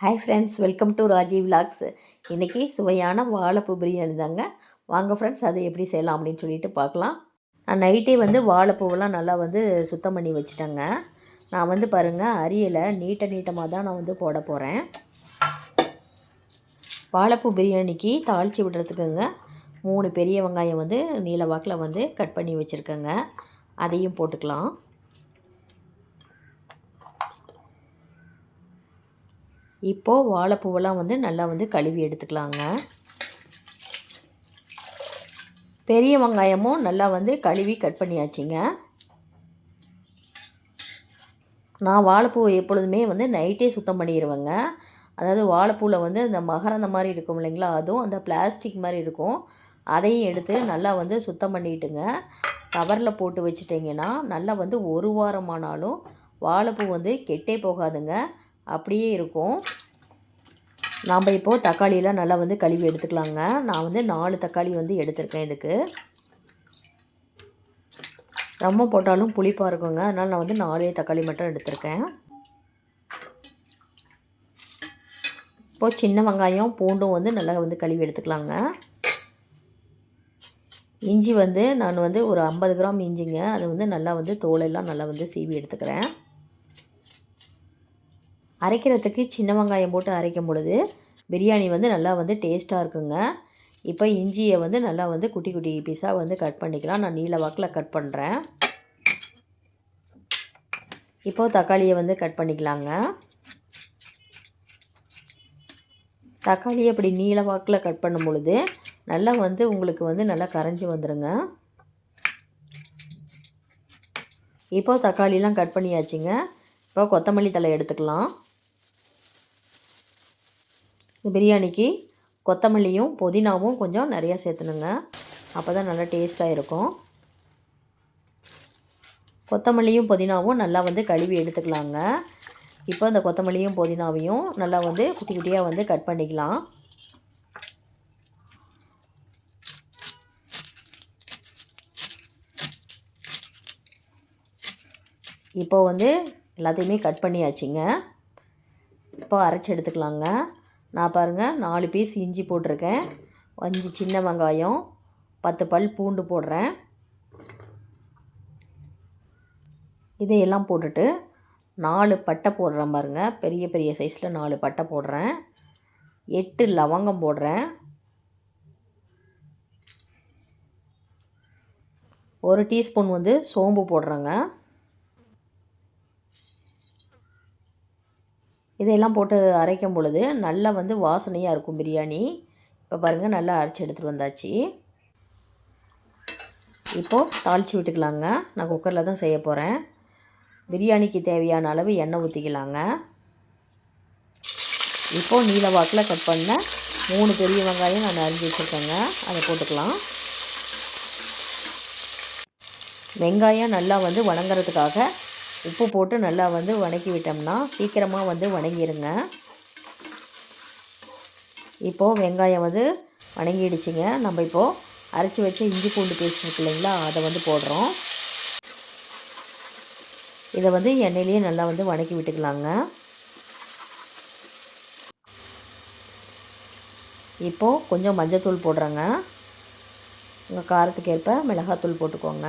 Hi friends welcome to Rajeev vlogs இன்றைக்கி சுவையான வாழைப்பூ பிரியாணி தாங்க. வாங்க ஃப்ரெண்ட்ஸ் அதை எப்படி செய்யலாம் அப்படின்னு சொல்லிட்டு பார்க்கலாம். நான் நைட்டே வந்து வாழைப்பூவெல்லாம் நல்லா வந்து சுத்தம் பண்ணி வச்சுட்டேங்க. நான் வந்து பாருங்கள் அரியலை நீட்ட நீட்டமாக தான் நான் வந்து போட போகிறேன் வாழைப்பூ பிரியாணிக்கு தாளித்து விடுறதுக்குங்க மூணு பெரிய வெங்காயம் வந்து நீல வாக்கில் வந்து கட் பண்ணி வச்சுருக்கேங்க. அதையும் போட்டுக்கலாம். இப்போது வாழைப்பூவெல்லாம் வந்து நல்லா வந்து கழுவி எடுத்துக்கலாங்க. பெரிய வெங்காயமும் நல்லா வந்து கழுவி கட் பண்ணியாச்சுங்க. நான் வாழைப்பூ எப்பொழுதுமே வந்து நைட்டே சுத்தம் பண்ணிடுவேங்க அதாவது வாழைப்பூவில் வந்து இந்த மகரந்த மாதிரி இருக்கும் இல்லைங்களா? அதுவும் அந்த பிளாஸ்டிக் மாதிரி இருக்கும். அதையும் எடுத்து நல்லா வந்து சுத்தம் பண்ணிட்டுங்க. கவரில் போட்டு வச்சுட்டிங்கன்னா நல்லா வந்து ஒரு வாரமானாலும் வாழைப்பூ வந்து கெட்டே போகாதுங்க. அப்படியே இருக்கும். நாம் இப்போது தக்காளியெலாம் நல்லா வந்து கழுவி எடுத்துக்கலாங்க. நான் வந்து நாலு தக்காளி வந்து எடுத்திருக்கேன் இதுக்கு. ரொம்ப போட்டாலும் புளிப்பாக இருக்குங்க. அதனால் நான் வந்து நாலே தக்காளி மட்டும் எடுத்திருக்கேன். இப்போது சின்ன வெங்காயம் பூண்டும் வந்து நல்லா வந்து கழுவி எடுத்துக்கலாங்க. இஞ்சி வந்து நான் வந்து ஒரு ஐம்பது கிராம் இஞ்சிங்க. அது வந்து நல்லா வந்து தோலெல்லாம் நல்லா வந்து சீவி எடுத்துக்கிறேன். அரைக்கிறதுக்கு சின்ன வெங்காயம் போட்டு அரைக்கும் பொழுது பிரியாணி வந்து நல்லா வந்து டேஸ்ட்டாக இருக்குங்க. இப்போ இஞ்சியை வந்து நல்லா வந்து குட்டி குட்டி பீஸாக வந்து கட் பண்ணிக்கலாம். நான் நீல வாக்கில் கட் பண்ணுறேன் இப்போது தக்காளியை வந்து கட் பண்ணிக்கலாங்க. தக்காளியை அப்படி நீல வாக்கில் கட் பண்ணும் பொழுது நல்லா வந்து உங்களுக்கு வந்து நல்லா கரைஞ்சி வந்துடுங்க இப்போது தக்காளிலாம் கட் பண்ணியாச்சுங்க. இப்போ கொத்தமல்லி தலை எடுத்துக்கலாம். பிரியாணிக்கு கொத்தமல்லியும் புதினாவும் கொஞ்சம் நிறையா சேர்த்துனுங்க அப்போ தான் நல்லா டேஸ்ட்டாக இருக்கும். கொத்தமல்லியும் புதினாவும் நல்லா வந்து கழுவி எடுத்துக்கலாங்க. இப்போ இந்த கொத்தமல்லியும் புதினாவையும் நல்லா வந்து குட்டி குட்டியாக வந்து கட் பண்ணிக்கலாம். இப்போ வந்து எல்லாத்தையுமே கட் பண்ணியாச்சுங்க. இப்போ அரைச்சி எடுத்துக்கலாங்க. நான் பாருங்கள் நாலு பீஸ் இஞ்சி போட்டிருக்கேன். அஞ்சு சின்ன வெங்காயம் பத்து பல் பூண்டு போடுறேன். இதையெல்லாம் போட்டுட்டு நாலு பட்டை போடுறேன் பாருங்கள் பெரிய பெரிய சைஸில் நாலு பட்டை போடுறேன். எட்டு லவங்கம் போடுறேன். ஒரு டீஸ்பூன் வந்து சோம்பு போடுறேங்க. இதையெல்லாம் போட்டு அரைக்கும் பொழுது நல்லா வந்து வாசனையாக இருக்கும் பிரியாணி. இப்போ பாருங்கள் நல்லா அரைச்சி எடுத்துகிட்டு வந்தாச்சு. இப்போது தாளித்து விட்டுக்கலாங்க. நான் குக்கரில் தான் செய்ய போகிறேன் பிரியாணிக்கு தேவையான அளவு எண்ணெய் ஊற்றிக்கலாங்க இப்போது நீல வாக்கில் கட் பண்ண மூணு பெரிய வெங்காயம் நான் அரிஞ்சு வச்சுருக்கேங்க. அதை போட்டுக்கலாம். வெங்காயம் நல்லா வந்து வணங்குறதுக்காக உப்பு போட்டு நல்லா வந்து வணக்கி விட்டோம்னா சீக்கிரமாக வந்து வணங்கிடுங்க இப்போது வெங்காயம் வந்து வணங்கிடுச்சிங்க. நம்ம இப்போது அரைச்சி வச்சு இஞ்சி பூண்டு பேஸ்ட் இருக்கு இல்லைங்களா அதை வந்து போடுறோம். இதை வந்து எண்ணெயிலேயே நல்லா வந்து வணக்கி விட்டுக்கலாங்க. இப்போது கொஞ்சம் மஞ்சத்தூள் போடுறேங்க. உங்கள் காரத்துக்கு ஏற்ப மிளகாத்தூள் போட்டுக்கோங்க.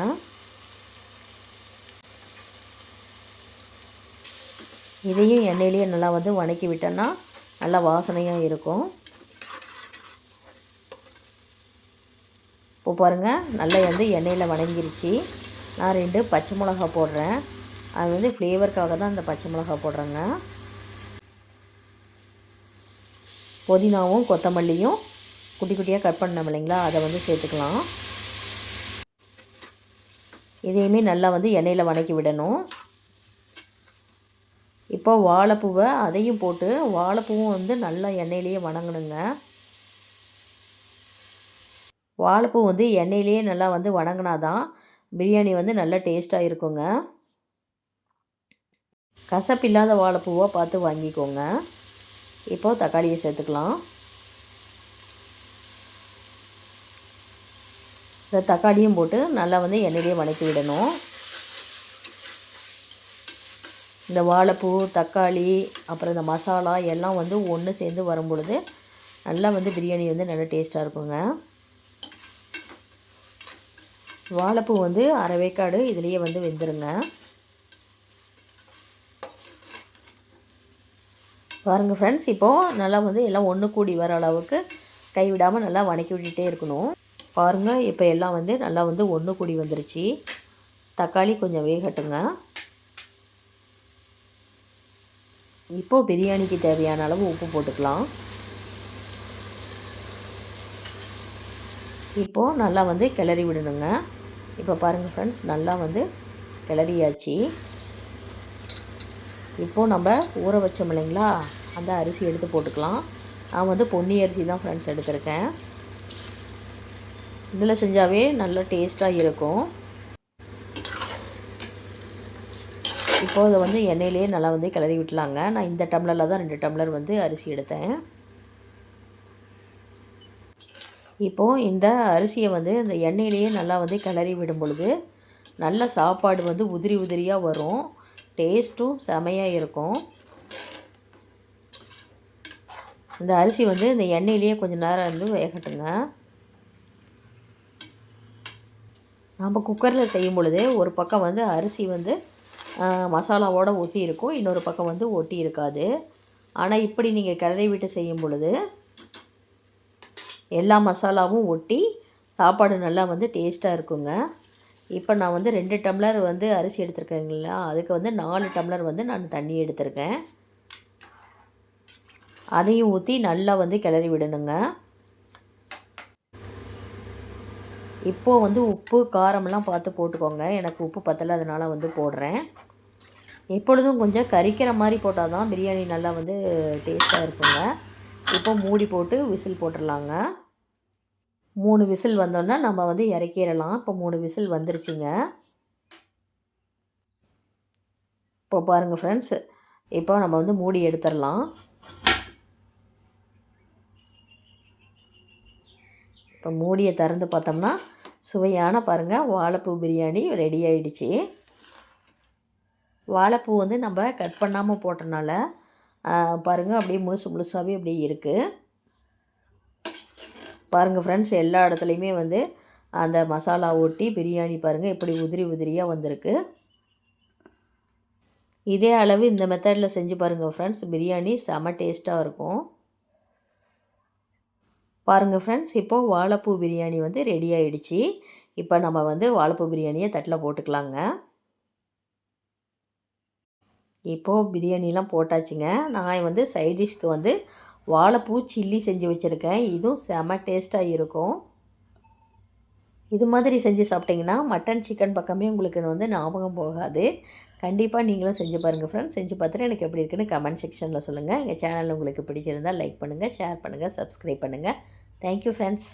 இதையும் எண்ணெயிலேயே நல்லா வந்து வணக்கி விட்டோன்னா நல்லா வாசனையாக இருக்கும். இப்போ பாருங்கள் நல்லா வந்து எண்ணெயில் வணங்கிருச்சு. நான் ரெண்டு பச்சை மிளகா போடுறேன். அது வந்து ஃப்ளேவருக்காக தான் அந்த பச்சை மிளகா போடுறேங்க. புதினாவும் கொத்தமல்லியும் குட்டி குட்டியாக கட் பண்ணோம் இல்லைங்களா? அதை வந்து சேர்த்துக்கலாம். இதையுமே நல்லா வந்து எண்ணெயில் வணக்கி விடணும். இப்போ வாழைப்பூவை அதையும் போட்டு வாழைப்பூவும் வந்து நல்லா எண்ணெயிலேயே வணங்கணுங்க. வாழைப்பூ வந்து எண்ணெயிலேயே நல்லா வந்து வணங்கினா தான் பிரியாணி வந்து நல்லா டேஸ்ட்டாக இருக்குங்க. கசப்பில்லாத வாழைப்பூவாக பார்த்து வாங்கிக்கோங்க. இப்போது தக்காளியை சேர்த்துக்கலாம். இந்த தக்காளியும் போட்டு நல்லா வந்து எண்ணெயிலேயே வணக்கி விடணும் இந்த வாழைப்பூ தக்காளி அப்புறம் இந்த மசாலா எல்லாம் வந்து ஒன்று சேர்ந்து வரும் பொழுது நல்லா வந்து பிரியாணி வந்து நல்லா டேஸ்ட்டாக இருக்குங்க. வாழைப்பூ வந்து அரை வேக்காடு இதுலேயே வந்து வெந்துருங்க. பாருங்கள் ஃப்ரெண்ட்ஸ் இப்போது நல்லா வந்து எல்லாம் ஒன்று கூடி வர அளவுக்கு கைவிடாமல் நல்லா வணக்கி விட்டுட்டே இருக்கணும். பாருங்கள் இப்போ எல்லாம் வந்து நல்லா வந்து ஒன்று கூடி வந்துருச்சு. தக்காளி கொஞ்சம் வேகட்டுங்க. இப்போது பிரியாணிக்கு தேவையான அளவு உப்பு போட்டுக்கலாம். இப்போது நல்லா வந்து கிளறி விடணுங்க. இப்போ பாருங்கள் ஃப்ரெண்ட்ஸ் நல்லா வந்து கிளறியாச்சு. இப்போது நம்ம ஊற வச்சோம் இல்லைங்களா? அந்த அரிசி எடுத்து போட்டுக்கலாம். நான் வந்து பொன்னி அரிசி தான் ஃப்ரெண்ட்ஸ் எடுத்திருக்கேன். இதில் செஞ்சாவே நல்ல டேஸ்ட்டாக இருக்கும். இப்போது அதை வந்து எண்ணெயிலே நல்லா வந்து கிளறி விட்டுலாங்க. நான் இந்த டம்ளரில் தான் ரெண்டு டம்ளர் வந்து அரிசி எடுத்தேன். இப்போது இந்த அரிசியை வந்து இந்த எண்ணெயிலேயே நல்லா வந்து கிளறி விடும் பொழுது நல்ல சாப்பாடு வந்து உதிரி உதிரியாக வரும். டேஸ்ட்டும் செமையாக இருக்கும். இந்த அரிசி வந்து இந்த எண்ணெயிலேயே கொஞ்சம் நேரம் வந்து வேகட்டுங்க. நம்ம குக்கரில் செய்யும் பொழுது ஒரு பக்கம் வந்து அரிசி வந்து மசாலாவோடு ஒட்டி இருக்கும் இன்னொரு பக்கம் வந்து ஒட்டி இருக்காது ஆனால் இப்படி நீங்கள் கிளறி விட்டு செய்யும் பொழுது எல்லா மசாலாவும் ஒட்டி சாப்பாடு நல்லா வந்து டேஸ்ட்டாக இருக்குங்க. இப்போ நான் வந்து ரெண்டு டம்ளர் வந்து அரிசி எடுத்திருக்கேங்களா அதுக்கு வந்து நாலு டம்ளர் வந்து நான் தண்ணி எடுத்திருக்கேன். அதையும் ஊற்றி நல்லா வந்து கிளறி விடணுங்க. இப்போது வந்து உப்பு காரமெல்லாம் பார்த்து போட்டுக்கோங்க. எனக்கு உப்பு பத்தலை அதனால் வந்து போடுறேன். எப்பொழுதும் கொஞ்சம் கறிக்கிற மாதிரி போட்டால் தான் பிரியாணி நல்லா வந்து டேஸ்ட்டாக இருக்குங்க. இப்போ மூடி போட்டு விசில் போட்டுடலாங்க. மூணு விசில் வந்தோன்னா நம்ம வந்து இறக்கிடலாம். இப்போ மூணு விசில் வந்துருச்சுங்க. இப்போ பாருங்கள் ஃப்ரெண்ட்ஸ் இப்போ நம்ம வந்து மூடி எடுத்துடலாம். இப்போ மூடியை திறந்து பார்த்தோம்னா சுவையான பாருங்கள் வாழைப்பூ பிரியாணி ரெடி ஆகிடுச்சி வாழைப்பூ வந்து நம்ம கட் பண்ணாமல் போட்டனால பாருங்கள் அப்படியே முழுசு முழுசாகவே அப்படியே இருக்குது பாருங்கள் ஃப்ரெண்ட்ஸ் எல்லா இடத்துலையுமே வந்து அந்த மசாலா ஊட்டி பிரியாணி பாருங்கள் இப்படி உதிரி உதிரியாக வந்திருக்கு. இதே அளவு இந்த மெத்தடில் செஞ்சு பாருங்கள் ஃப்ரெண்ட்ஸ் பிரியாணி செம டேஸ்ட்டாக இருக்கும். பாருங்கள் ஃப்ரெண்ட்ஸ் இப்போது வாழைப்பூ பிரியாணி வந்து ரெடி ஆகிடுச்சி இப்போ நம்ம வந்து வாழைப்பூ பிரியாணியை தட்டில் போட்டுக்கலாங்க. இப்போது பிரியாணிலாம் போட்டாச்சுங்க. நான் வந்து சைட் டிஷ்க்கு வந்து வாழைப்பூ சில்லி செஞ்சு வச்சுருக்கேன். இதுவும் செம டேஸ்ட்டாக இருக்கும். இது மாதிரி செஞ்சு சாப்பிட்டிங்கன்னா மட்டன் சிக்கன் பக்கமே உங்களுக்கு வந்து ஞாபகம் போகாது. கண்டிப்பாக நீங்களும் செஞ்சு பாருங்கள் ஃப்ரெண்ட்ஸ் செஞ்சு பார்த்துட்டு எனக்கு எப்படி இருக்குன்னு கமெண்ட் செக்ஷனில் சொல்லுங்கள் எங்கள் சேனல் உங்களுக்கு பிடிச்சிருந்தால் லைக் பண்ணுங்கள் ஷேர் பண்ணுங்கள் சப்ஸ்கிரைப் பண்ணுங்கள் தேங்க்யூ ஃப்ரெண்ட்ஸ்